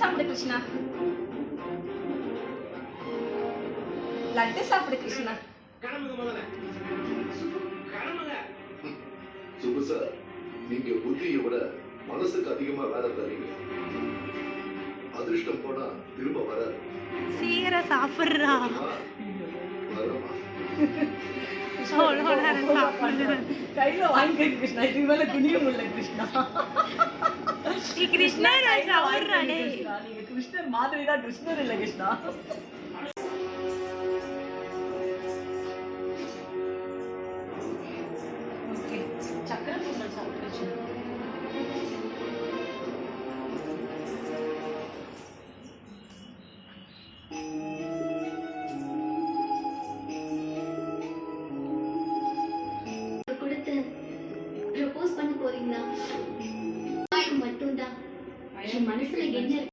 சாப்பிடு கிருஷ்ணா. லட்டு சாப்பிடு கிருஷ்ணா. சுபு சார் நீங்க புத்தியை விட மனசுக்கு அதிகமா வேலை தரீங்க அதிர்ஷ்டம் போனா திரும்ப வராது. சீக்கிரம் சாப்பிட்றா. கையில வாங்கிக்க கிருஷ்ணா. இதுக்கு மேல குனிய முடியல கிருஷ்ணா. நீ கிருஷ்ணர் அவர்றானே நீங்க கிருஷ்ணர் மாதிரி தான் கிருஷ்ணர் இல்ல கிருஷ்ணா. கொடுத்து ப்ரப்போஸ் பண்ண போறீங்களா? 你们每次给那。